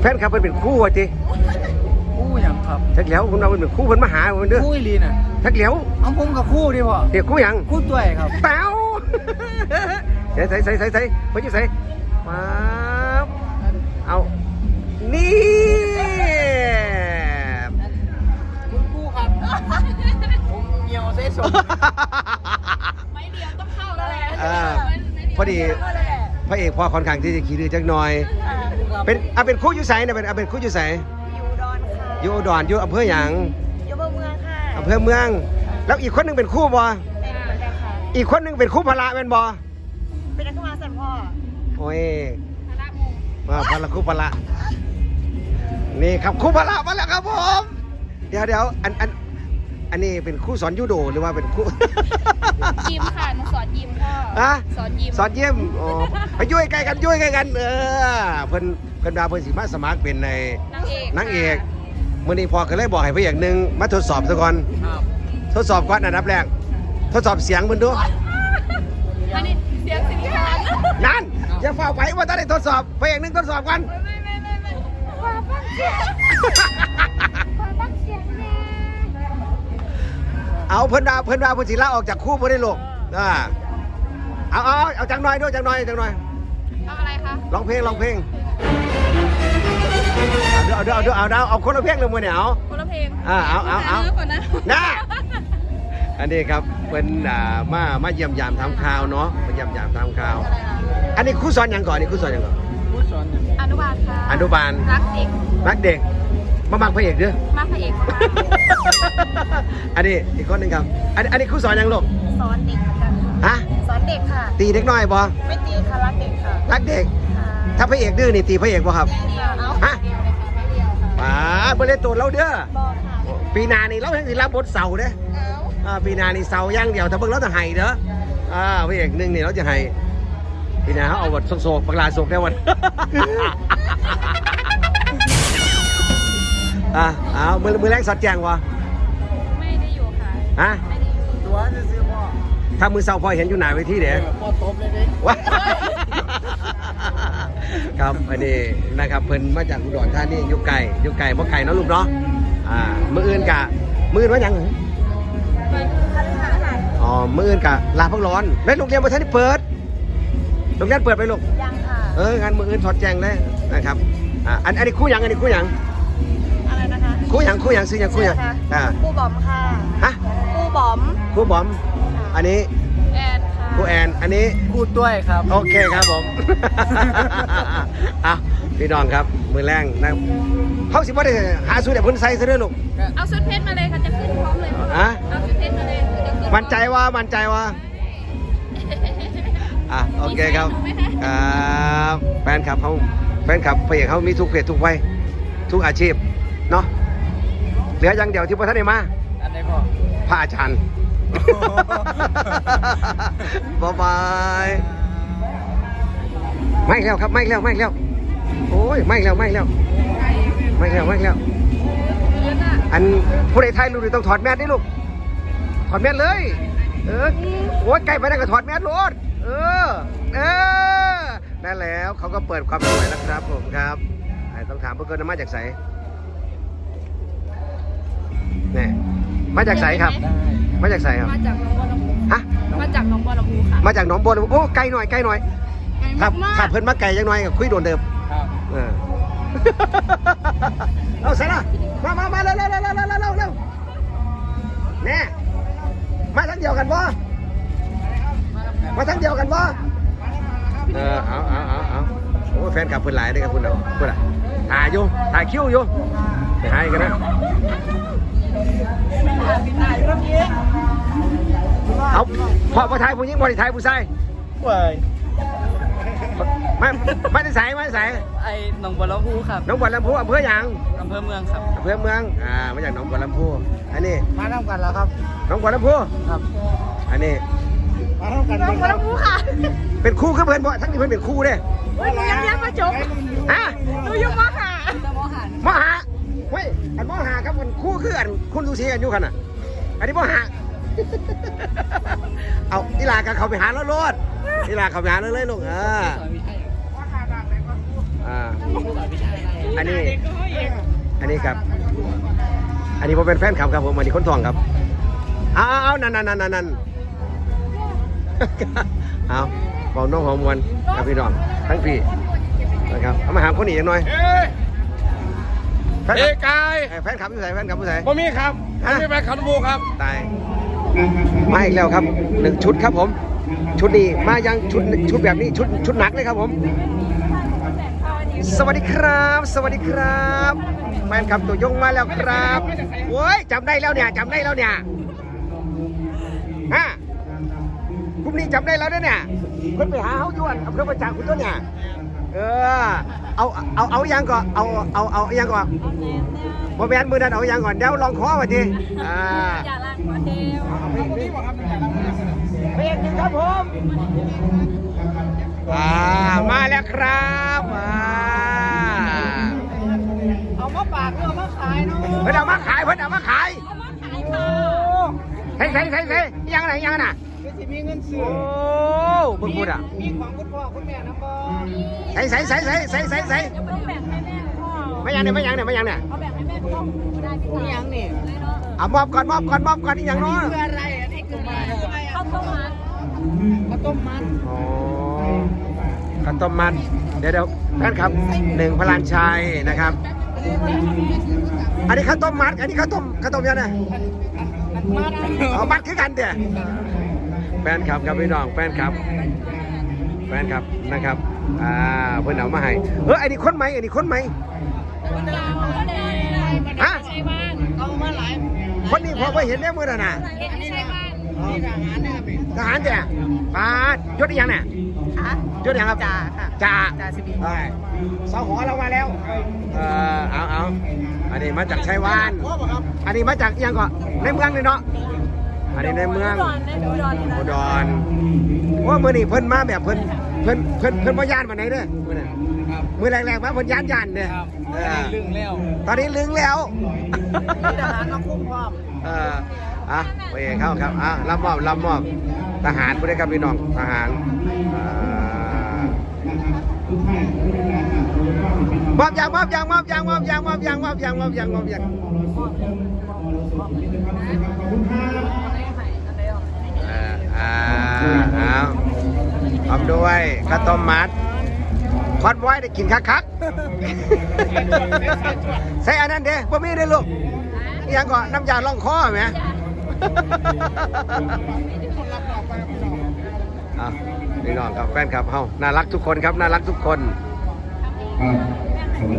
แฟนคลับเพิ่นเป็นคู่ว่าจิคู่อย่างครับทักแล้วคุณเอาเพิ่นเป็นคู่เพิ่นมาหาเพิ่นเด้อคู่อีหลีน่ะทักแล้วเอาผมกับคู่ดิพ่อเดี๋ยวคู่หยังคู่ตัวยครับเต้าใส่ใส่ใส่ใส่ใส่เพิ่นอยู่ใส่ป๊าบเอานี่คุณคู่ครับผมเหี่ยวเส้สมไม่เดียวต้องเข้าแล้วแหละอ่าพอดีพระเอกพอค่อนข้างที่จะขี้ดื้อจักหน่อย เป็นอะเป็นคู่อยู่ไสเนี่ยเป็นอะเป็นคู่อยู่ไสอยู่ดอนค่ะอยู่อุดรอยู่อำเภอหยังอยู่เมืองค่ะอำเภอเมือง แล้วอีกคนหนึงเป็นคู่บ่เป็นเหมือนกันค่ะอีกคนหนึงเป็นคู่พละแม่นบ่เป็นนักมาสันพ่อโอ้ยคณะมงมาพละคู่พละนี่ครับคู่พละมาแล้วครับผมเดี๋ยวเดี๋ยวอันอันอันนี้เป็นคู่สอนยูโดหรือว่าเป็นคู่ ยิมค่ะหนูสอนยิมพ่อฮะ สอนยิม สอนเยี่ยมอ๋อไปยุ่ยใกล้กันยุ่ยใกล้กัน เออเพิ่น เพิ่นดาเพิ่นสิมาสมัครเป็นในนางเอกนางเอกมื้อนี้พอก็เลยบอกให้พระเอกหนึงมาทดสอบซะก่อนครับทดสอบก่อนอันดับแรกทดสอบเสียงเพิ่นดูอันนี้เสียงสิริพรนั่นอย่าเฝ้าไปว่าต้องได้ทดสอบพระเอกหนึงทดสอบกันไม่ไม่ไม่ไม่ความฟังเสียงความฟังเสียงแน่เอาเพิ่นดาเพิ่นดาเพิ่นสิลาออกจากคู่บ่ได้ลูกอ่าเอาเอาเอาจังหน่อยด้วยจังหน่อยจังหน่อยเอาอะไรคะร้องเพลงร้องเพลง เอาเด้อเอาเด้อเอาเด้อเอาเอาคนละเพลงเลยมื้อนี้เอา คนละเพลงอ่าเอาเอาเอาหนื้ก่อนนะน่าอันนี้ครับเป็นอ่ามามาเยี่ยมยามทำข่าวเนาะมาเยี่ยมยามทำข่าว อันนี้ครูสอนหยังก่อนอันนี่ครูสอนหยังก่อนคู่สอนอย่างอนุบาลค่ะอนุบาลรักเด็กรักเด็กมามักพระเอกเด้อมากพระเอกค่ะอันนี้อีกคนหนึ่งครับ อันอันนี้ครูสอนหยังลูกสอนเด็กเหมือนกันค่ะฮะสอนเด็กค่ะ ตีเด็กน้อยบ่ไม่ตีค่ะรักเด็กค่ะรักเด็กค่ะถ้าพระเอกดื้อนี่ตีพระเอกบ่ครับเดียวเอา ฮะเดียวเลยค่ะไม่เดียวค่ะป๋าบ่ได้ตัวเราเด้อบอกค่ะปีหน้านี่เราเห็นสิรับบทเสาเด้อเอาอ่าปีหน้านี่เสาอย่างเดียวถ้าเบิ่งเราจะให้เด้ออ่าพระเอกหนึงนี่เราจะให้ปีหน้าเขาเอาบทโศกๆปากลาโศกได้วันอะเอามือมือแรงสอดแจงวะไม่ได้อยู่ค่ะฮะไม่ได้อยู่ตัวจะซื้อพ่อถ้ามือเศร้าพอเห็นอยู่หน้าเวทีเด้พ่อตบเลยเด็กว้า ครับอันนี้นะครับเพิ่นมาจากอุดรธานีอยู่ไก่อยู่ไก่บ่ไก่เนาะลูกเนาะอ่ามืออื่นกะมืออื่นว่าหยังเป็นคฤหาสน์อ๋อมืออื่นกะลาพักร้อนแล้วโรงเรียนบ่ทันได้เปิดโรงเรียนเปิดไปลูกยังค่ะเอองานมืออื่นถอดแจงเลยนะครับอ่าอันอันนี้คู่หยังอันนี้คู่หยังอะไรนะคะคู่หยังคู่หยังซื้อหยังคู่หยังค่ะอ่าครูบอมค่ะฮะครูบอมคู่บอมอันนี้แอน ค่ะคู่แอน อันนี้คู่ตัวยครับ โอเคครับผม อะพี่น้องครับ มือแรงนะเขาสิบ่ได้หาสูตรแต่พ้นไซส์ซะด้วยลูก เอาชุดเพชรมาเลยค่ะจะขึ้นพร้อมเลยอะเอาชุดเพชรมาเลยคือจะขึ้นมั่นใจว่ามั่นใจว่า อะ โอเคครับ ครับแฟนคลับเขาแฟนคลับเพจเขามีทุกเพจทุกวัยทุกอาชีพ เนาะเหลืออย่างเดียวที่พระท่านได้มาอันไหนพ่อ พระอาจารย์ บ๊ายบายไม่แล้วครับไม่แล้วไม่แล้วโอ้ยไม่แล้วไม่แล้วไม่แล้วไม่แล้วอันผู้ใดไทยรู้ดีต้องถอดแมสดิลูกถอดแมสเลย เออโอ้ยใกล้ไปได้ก็ถอดแมสโลดเออเออนั่นแล้วเขาก็เปิดความสวยแล้วครับผมครับต้องถามเพื่อนนะมาจากไสนนี่มาจากไสครับ มาจากไสครับ มาจากหนองบัวลำพูฮะ มาจากหนองบัวลำพูค่ะ มาจากหนองบัวลำพูโอ้ไกลหน่อยไกลหน่อยไกลถ้ามากถ้าเพิ่นมาไกลจังหน่อยก็คุยโดนเดิมครับเออ เอาใส่ละมามามาเร็วเร็วเร็วเร็วเร็วเร็วเร็วแน่มาทั้งเดียวกันวะมาทั้งเดียวกันวะเออเอาเอาเอาเอาโอ้ยแฟนกลับเพิ่นหลายเด้อครับเพิ่นเอาเพิ่นอะถ่ายอยู่ถ่ายคิวอยู่ไปหายกันนะ เอาพอพอถ่ายผู้หญิงบ่ได้ถ่ายผู้ชายเว้ยไม่ไม่ได้ใส่ไม่ได้ใส่ไอ้หนองบัวลำพูครับน้องบัวลำพูอำเภอหยังอำเภอเมืองครับอำเภอเมือง อ่า มาจากหนองบัวลำพู อันนี้มาทำกันแล้วครับหนองบัวลำพูครับ อันนี้มาทำกันหนองบัวลำพูค่ะ เป็นคู่คือเพื่อนบ่ทั้งนี้เพื่อนเป็นคู่เด้เฮ้ยหนูยังเรียนมาจบฮะหนูอยู่มหามหาเฮ้ย อันมหาครับมันคู่คืออันคุณดูสิอันอยู่กันอะอันนี้มหาเอาอีลากันเขาไปหาแล้วโลดอีลาเขาไปหาแล้วเลยลูกเอออันนี้ อันนี้ครับ อันนี้ผมเป็นแฟนคลับครับผมอันนี้คนทองครับเอาเอาเอานั่นนั่นนั่นนั่นเอาเบาน้องหอมมวนกับพี่น้องทั้งพี่นะครับเอามาหาคนอีกหน่อยเอ้ย แฟนเอ้คลับกายเอ้ยแฟนคลับผู้ใส่แฟนคลับผู้ใส่บ่มีครับบ่มีแฟนคลับบูครับ ตายมาอีกแล้วครับหนึ่งชุดครับผม ชุดนี้มายังชุดชุดแบบนี้ชุดชุดหนักเลยครับผม สวัสดีครับ สวัสดีครับแฟนคลับตัวยงมาแล้วครับโอ้ยจำได้แล้วเนี่ยจำได้แล้วเนี่ยฮะกลุ่มนี้จำได้แล้วนะเนี่ยเพิ่นไปหาเขาอยู่อันอำเภอประจักษ์คุณต้นเนี่ย เออ เอาเอาเอายังก่อนเอาเอาเอายังก่อนพอแมนมือนั้นเอายังก่อนเดี๋ยวลองคอมาทีอ่าอย่าลังมาเทวเพลงนึงครับผมอ่ามาแล้วครับอ่าเอามาฝากเอามาขายเนาะเพิ่นเอามาขายเพิ่นเอามาขายเอามาขายค่ะใส่ใส่ใส่ใส่ยังไงยังน่ะ สิมีเงินซื้อโอ้บุญบุญอะมีของคุณพ่อคุณแม่นะบ่ใส่ใส่ใส่ใส่ใส่ใส่ใส่จะไม่แบ่งให้แม่พ่อไม่ยังเนี่ยไม่ยังเนี่ยไม่ยังเนี่ยเอาแบ่งให้แม่พ่อไม่ได้พี่นี่ตายังนี่เลยเนาะเอามอบก่อนมอบก่อนมอบก่อนนี่ยังเนาะคืออะไรอันนี้คือมาคืออะไรข้าวต้มมัดข้าวต้มมัดอ๋อข้าวต้มมัดเดี๋ยวเดี๋ยวแฟนครับหนึ่งพลานชัยนะครับอันนี้ข้าวต้มมัด อันนี้ข้าวต้มข้าวต้มยังไงมัดเอามัดคือกันเด้อ แฟนคลับครับพี่น้องแฟนคลับ แฟนคลับนะครับอ่าเพื่อนเอามาให้เอออันนี้คนไหมอันนี้คนไหมฮะใช่บ้านเอามาหลายคนนี้พอไปเห็นได้มือน่ะนะเห็นที่ใช่บ้านนี่ทหารเนี่ยเป็นทหารเด้อปาดยศอีหยังเนี่ยฮะยศอีหยังครับจ่าค่ะจ่าจ่าสิบเอ้ยสาวหอเรามาแล้วเออเอาเอาอันนี้มาจากชัยวานพ่อป่ะครับอันนี้มาจากอิหยังก่อนในเมืองเลยเนาะ อันนี้ในเมืองดอนได้ดูดอนอุดรว่ามือนี่เพิ่นมาแบบเพิ่นเพิ่นเพิ่นเพิ่นบ่ย่านมาไหนเด้อมื้อนี้ครับมือแรกๆมาเพิ่นย่านย่านเด้อครับเออลึงแล้ว ตอนนี้ลึงแล้วมีทหารมาคุ้มพร้อมเอออะไปเองเข้าครับอะรับมอบรับมอบทหารผู้ได้ครับพี่น้องทหารอ่ามอบยางมอบยางมอบยางมอบยางมอบยางมอบยางมอบยางมอบยางเอ่าเอาพร้อมด้วยข้าวต้มมัดคอนไว้ได้กินคักคักๆ ใส่อันนั้นเด้บ่มีเด้อลูกอหยังก่อนน้ำยาล่องคอไหมอะพี่น้องครับแฟนคลับเฮาน่ารักทุกคนครับน่ารักทุกคน ครับสวัสดี